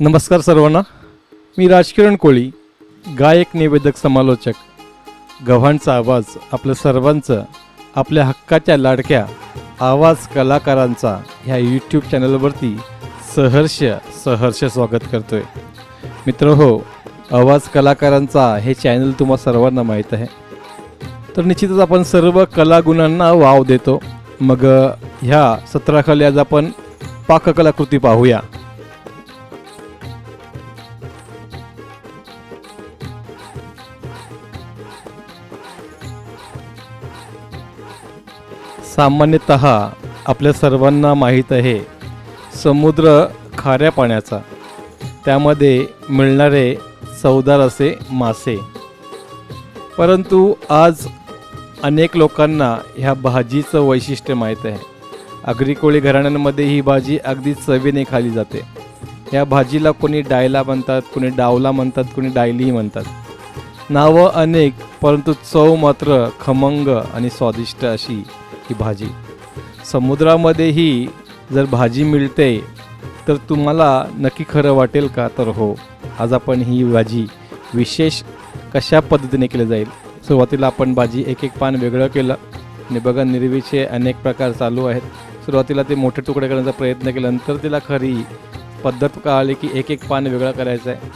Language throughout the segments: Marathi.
नमस्कार सर्वांना. मी राजकिरण कोळी गायक निवेदक समालोचक. गव्हाणचा आवाज आपल्या सर्वांचं आपल्या हक्काच्या लाडक्या आवाज कलाकारांचा ह्या यूट्यूब चॅनलवरती सहर्ष सहर्ष स्वागत करतो आहे मित्र हो आवाज कलाकारांचा हे चॅनल तुम्हा सर्वांना माहीत आहे. तर निश्चितच आपण सर्व कलागुणांना वाव देतो. मग ह्या सत्राखाली आज आपण पाककलाकृती पाहूया. सामान्यतः आपल्या सर्वांना माहीत आहे समुद्र खाऱ्या पाण्याचा. त्यामध्ये मिळणारे चवदार असे मासे. परंतु आज अनेक लोकांना ह्या भाजीचं वैशिष्ट्य माहीत आहे. आगरी कोळी घराण्यांमध्ये ही भाजी अगदी चवीने खाली जाते. या भाजीला कोणी डायला म्हणतात कोणी डावला म्हणतात कोणी डायलीही म्हणतात. नावं अनेक परंतु चव मात्र खमंग आणि स्वादिष्ट अशी. की भाजी. समुद्रामध्येही जर भाजी मिळते तर तुम्हाला नक्की खरं वाटेल का? तर हो. आज आपण ही भाजी विशेष कशा पद्धतीने केली जाईल? सुरुवातीला आपण भाजी एक एक पान वेगळं केलं. आणि बघा निर्वीचे अनेक प्रकार चालू आहेत. सुरुवातीला ते मोठे तुकडे करण्याचा प्रयत्न केला नंतर तिला खरी पद्धत कळाली की एक एक पान वेगळं करायचं आहे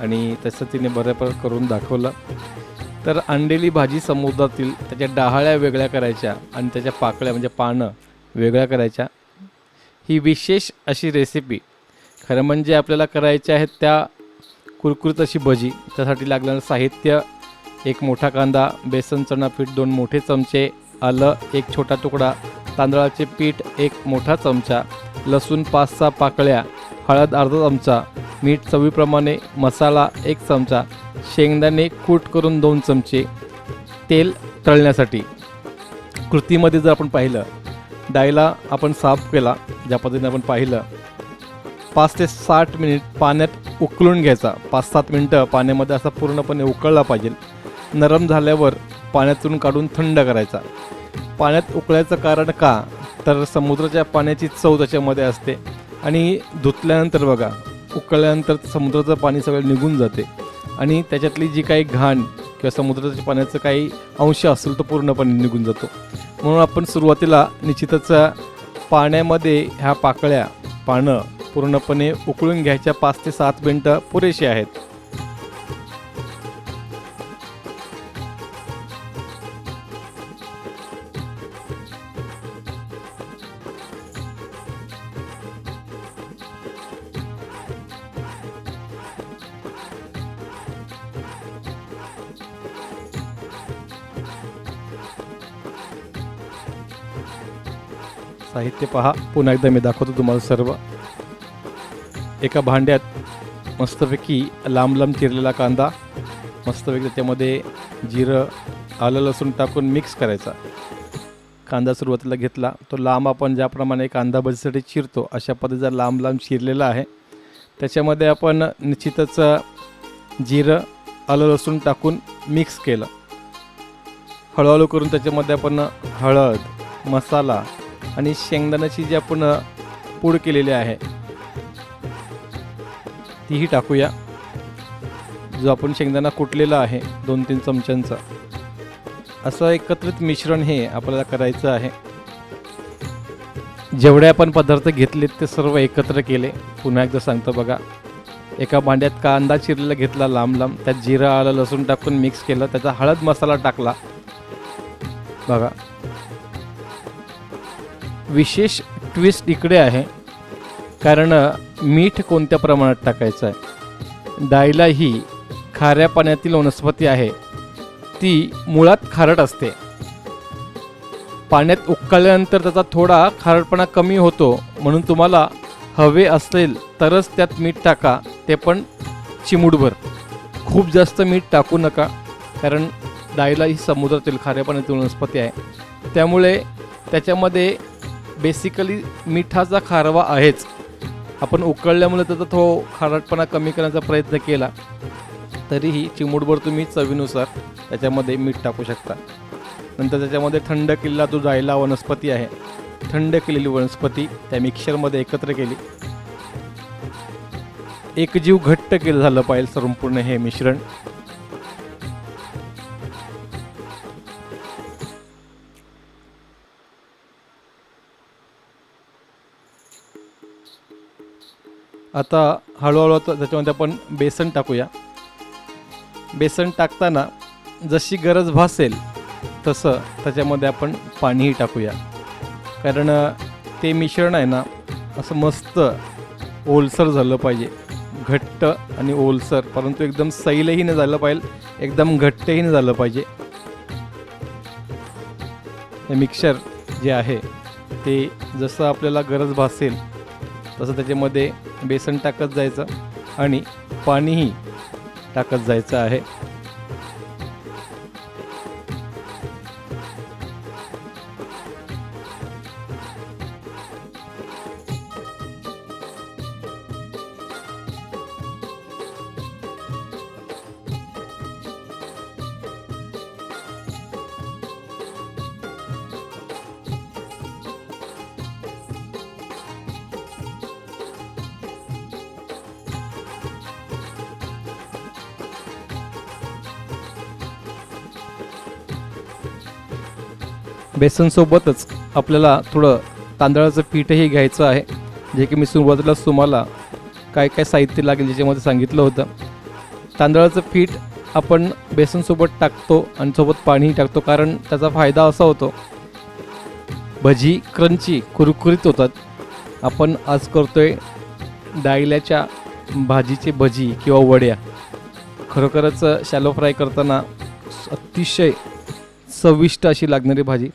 आणि तसं तिने बऱ्यापैकी करून दाखवलं. तर अंडेली भाजी समुद्रातील त्याच्या डहाळ्या वेगळ्या करायच्या आणि त्याच्या पाकळ्या म्हणजे पानं वेगळ्या करायच्या. ही विशेष अशी रेसिपी खरं म्हणजे आपल्याला करायच्या आहेत त्या कुरकुरीत अशी भजी. त्यासाठी लागणारं साहित्य एक मोठा कांदा बेसन चणा पीठ दोन मोठे चमचे आलं एक छोटा तुकडा तांदळाचे पीठ एक मोठा चमचा लसूण पाच सहा पाकळ्या हळद अर्धा चमचा मीठ चवीप्रमाणे मसाला एक चमचा शेंगदाणे कूट करून दोन चमचे तेल तळण्यासाठी. कृतीमध्ये जर आपण पाहिलं डायला आपण साफ केला ज्या पद्धतीने आपण पाहिलं पाच ते साठ मिनिट पाण्यात उकळून घ्यायचा. पाच सात मिनटं पाण्यामध्ये असा पूर्णपणे उकळला पाहिजे. नरम झाल्यावर पाण्यातून काढून थंड करायचा. पाण्यात उकळायचं कारण का? तर समुद्राच्या पाण्याची चव त्याच्यामध्ये असते. आणि धुतल्यानंतर बघा उकळल्यानंतर समुद्राचं पाणी सगळं निघून जाते. आणि त्याच्यातली जी काही घाण किंवा समुद्राच्या पाण्याचं काही अंश असेल तो पूर्णपणे निघून जातो. म्हणून आपण सुरुवातीला निश्चितच पाण्यामध्ये ह्या पाकळ्या पानं पूर्णपणे उकळून घ्यायच्या पाच ते सात मिनटं पुरेशी आहेत. साहित्य पहा. पुन्हा एकदा मी दाखवतो तुम्हाला सर्व. एका भांड्यात मस्तपैकी लांब लांब चिरलेला कांदा मस्तपैकी त्याच्यामध्ये जिरं आलं लसूण टाकून मिक्स करायचा. कांदा सुरुवातीला घेतला. तो लांब आपण ज्याप्रमाणे कांदा भजीसाठी चिरतो अशा पद्धतीचा लांब लांब चिरलेला आहे. त्याच्यामध्ये आपण निश्चितच जिरं आलं लसूण टाकून मिक्स केलं. हळूहळू करून त्याच्यामध्ये आपण हळद मसाला आणि शेंगदाण्याची जी आपण पूड केलेली आहे तीही टाकूया. जो आपण शेंगदाणा कुटलेला आहे दोन तीन चमच्यांचा. असं एकत्रित मिश्रण हे आपल्याला करायचं आहे. जेवढे आपण पदार्थ घेतलेत ते सर्व एकत्र केले. पुन्हा एकदा सांगतो बघा. एका भांड्यात कांदा चिरलेला घेतला लांब लांब. त्यात जिरा आलं लसूण टाकून मिक्स केलं. त्याचा हळद मसाला टाकला. बघा. विशेष ट्विस्ट इकडे आहे. कारण मीठ कोणत्या प्रमाणात टाकायचं आहे? डायला ही खाऱ्या पाण्यातील वनस्पती आहे. ती मुळात खारट असते. पाण्यात उकळल्यानंतर त्याचा थोडा खारटपणा कमी होतो. म्हणून तुम्हाला हवे असेल तरच त्यात मीठ टाका. ते पण चिमुडभर खूप जास्त मीठ टाकू नका. कारण डायला ही समुद्रातील खाऱ्या पाण्यातील वनस्पती आहे. त्यामुळे त्याच्यामध्ये बेसिकली मिठाचा खारवा आहेच. आपण उकळल्यामुळे त्याचा तो खारटपणा कमी करण्याचा प्रयत्न केला तरीही चिमूटभर तुम्ही चवीनुसार त्याच्यामध्ये मीठ टाकू शकता. नंतर त्याच्यामध्ये थंड केलेला जो जायला वनस्पती आहे थंड केलेली वनस्पती त्या मिक्सरमध्ये एकत्र केली. एकजीव घट्ट केलं झालं पाहिजे संपूर्ण हे मिश्रण. आता हळूहळू आता त्याच्यामध्ये आपण बेसन टाकूया. बेसन टाकताना जशी गरज भासेल तसं त्याच्यामध्ये आपण पाणीही टाकूया. कारण ते मिश्रण आहे ना असं मस्त ओलसर झालं पाहिजे. घट्ट आणि ओलसर परंतु एकदम सैलही नाही झालं पाहिजे एकदम घट्टही नाही झालं पाहिजे. हे मिक्सर जे आहे ते जसं आपल्याला गरज भासेल तसं त्याच्यामध्ये बेसन टाकत जायचं आणि पाणीही टाकत जायचं आहे. बेसनसोबतच आपल्याला थोडं तांदळाचं पीठही घ्यायचं आहे जे की मी सुरुवातीलाच तुम्हाला काय काय साहित्य लागेल ज्याच्यामध्ये सांगितलं होतं. तांदळाचं पीठ आपण बेसनसोबत टाकतो आणि सोबत पाणीही टाकतो कारण त्याचा फायदा असा होतो भजी क्रंची कुरकुरीत होतात. आपण आज करतो आहे डायल्याच्या भाजीचे भजी किंवा वड्या. खरोखरच शॅलो फ्राय करताना अतिशय चविष्ट अशी लागणारी भाजी.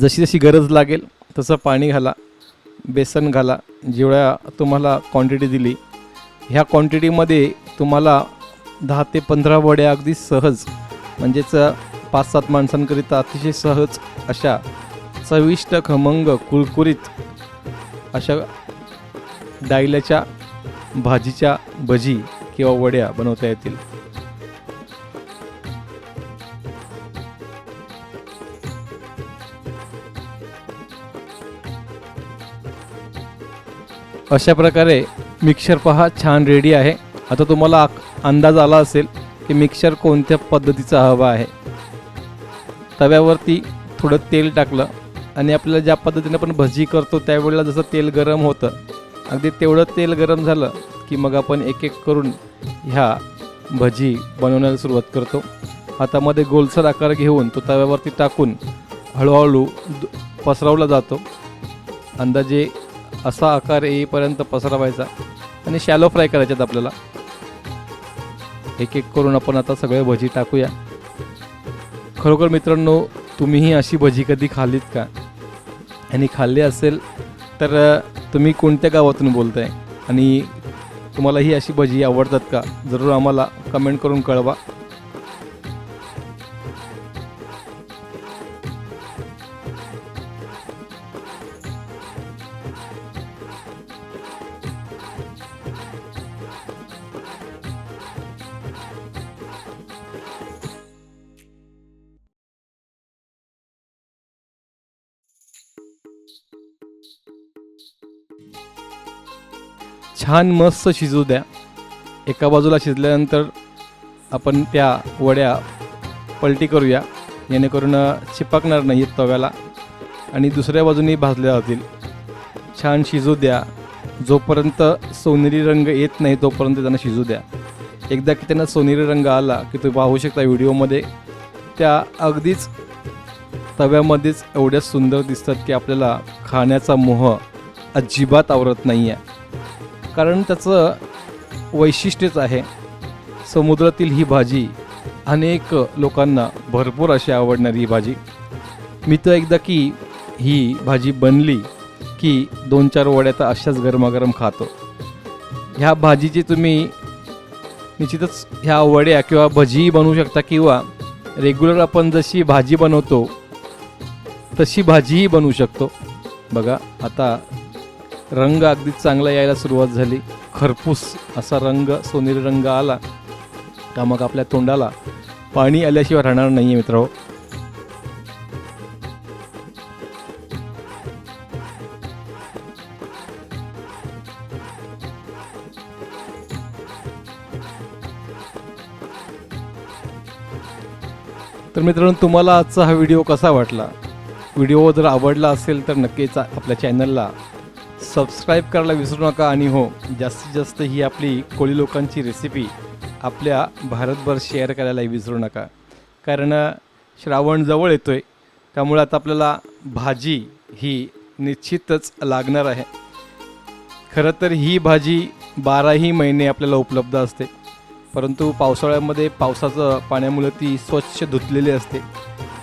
जशी जशी गरज लागेल तसं पाणी घाला बेसन घाला जेवढ्या तुम्हाला क्वांटिटी दिली. ह्या क्वांटिटीमध्ये तुम्हाला दहा ते पंधरा वड्या अगदी सहज म्हणजेच पाच सात माणसांकरिता अतिशय सहज अशा चविष्ट खमंग कुरकुरीत अशा डायल्याच्या भाजीच्या भजी किंवा वड्या बनवता येतील. अशा प्रकारे मिक्सर पहा छान रेडी आहे. आता तुम्हाला आक- अंदाज आला असेल की मिक्सर कोणत्या पद्धतीचा हवा आहे. तव्यावरती थोडं तेल टाकलं आणि आपल्याला ज्या पद्धतीने आपण भजी करतो त्यावेळेला जसं तेल गरम होतं अगदी तेवढं तेल गरम झालं की मग आपण एक एक करून ह्या भजी बनवण्याला सुरुवात करतो. हातामध्ये गोलसर आकार घेऊन तो तव्यावरती टाकून हळूहळू पसरवला जातो. अंदाजे असा आकार येईपर्यंत पसरवायचा आणि शॅलो फ्राय करायच्यात आपल्याला. एक एक करून आपण आता सगळे भजी टाकूया. खरोखर मित्रांनो तुम्हीही अशी भजी कधी खाल्लीत का? आणि खाल्ली असेल तर तुम्ही कोणत्या गावातून बोलताय? आणि तुम्हाला ही अशी भजी आवडतात का? जरूर आम्हाला कमेंट करून कळवा. छान मस्त शिजू द्या. एका बाजूला शिजल्यानंतर आपण त्या वड्या पलटी करूया. जेणेकरून चिपकणार नाही तव्याला. आणि दुसऱ्या बाजूने भाजल्या जातील. छान शिजू द्या. जोपर्यंत सोनेरी रंग येत नाही तोपर्यंत त्यांना शिजू द्या. एकदा की त्यांना सोनेरी रंग आला की तुम्ही पाहू शकता व्हिडिओमध्ये त्या अगदीच तव्यामध्येच एवढ्या सुंदर दिसतात की आपल्याला खाण्याचा मोह अजिबात आवरत नाही आहे कारण त्याचं वैशिष्ट्यच आहे समुद्रातील ही भाजी अनेक लोकांना भरपूर अशी आवडणारी ही भाजी. मी तर एकदा की ही भाजी बनली की दोन चार वड्या तर अशाच गरमागरम खातो. ह्या भाजीची तुम्ही निश्चितच ह्या वड्या किंवा भजीही बनवू शकता किंवा रेग्युलर आपण जशी भाजी बनवतो तशी भाजीही बनवू शकतो. बघा आता रंग अगदी चांगला यायला सुरुवात झाली. खरपूस असा रंग सोनेरी रंग आला. का मग आपल्या तोंडाला पाणी आल्याशिवाय राहणार नाही आहे मित्रांनो. तर मित्रांनो तुम्हाला आजचा हा व्हिडिओ कसा वाटला? व्हिडिओ जर आवडला असेल तर नक्कीच आपल्या चॅनलला सबस्क्राईब करायला विसरू नका आणि हो जास्तीत जास्त ही आपली कोळी लोकांची रेसिपी आपल्या भारतभर शेअर करायलाही विसरू नका. कारण श्रावण जवळ येतो आहे त्यामुळे आता आपल्याला भाजी ही निश्चितच लागणार आहे. खरं तर ही भाजी बाराही महिने आपल्याला उपलब्ध असते. परंतु पावसाळ्यामध्ये पावसाचं पाण्यामुळे ती स्वच्छ धुतलेली असते.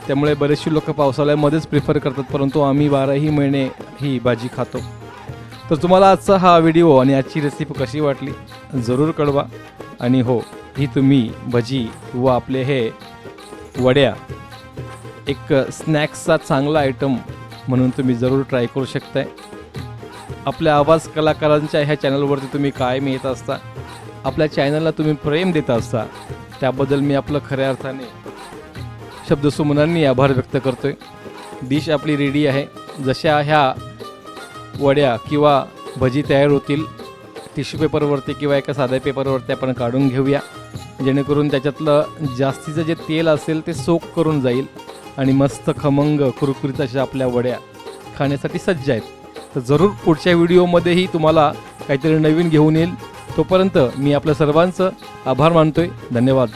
त्यामुळे बरेचसे लोक पावसाळ्यामध्येच प्रिफर करतात परंतु आम्ही बाराही महिने ही भाजी खातो. तर तुम्हाला आजचा हा व्हिडिओ आणि आजची रेसिपी कशी वाटली जरूर कळवा. आणि हो ही तुम्ही भजी व आपले हे वड्या एक स्नॅक्सचा चांगला आयटम म्हणून तुम्ही जरूर ट्राय करू शकताय. आपल्या आवाज कलाकारांच्या ह्या चॅनलवरती तुम्ही कायम येत असता आपल्या चॅनलला तुम्ही प्रेम देत असता त्याबद्दल मी आपलं खऱ्या अर्थाने शब्दसुमनांनी आभार व्यक्त करतोय. डिश आपली रेडी आहे. जशा ह्या वड्या किंवा भजी तयार होतील टिश्यू पेपरवरती किंवा एका साध्या पेपरवरती आपण काढून घेऊया. जेणेकरून त्याच्यातलं जास्तीचं जे तेल असेल ते सोक करून जाईल आणि मस्त खमंग कुरकुरीत अशा आपल्या वड्या खाण्यासाठी सज्ज आहेत. तर जरूर पुढच्या व्हिडिओमध्येही तुम्हाला काहीतरी नवीन घेऊन येईल. तोपर्यंत मी आपल्या सर्वांचं आभार मानतोय. धन्यवाद.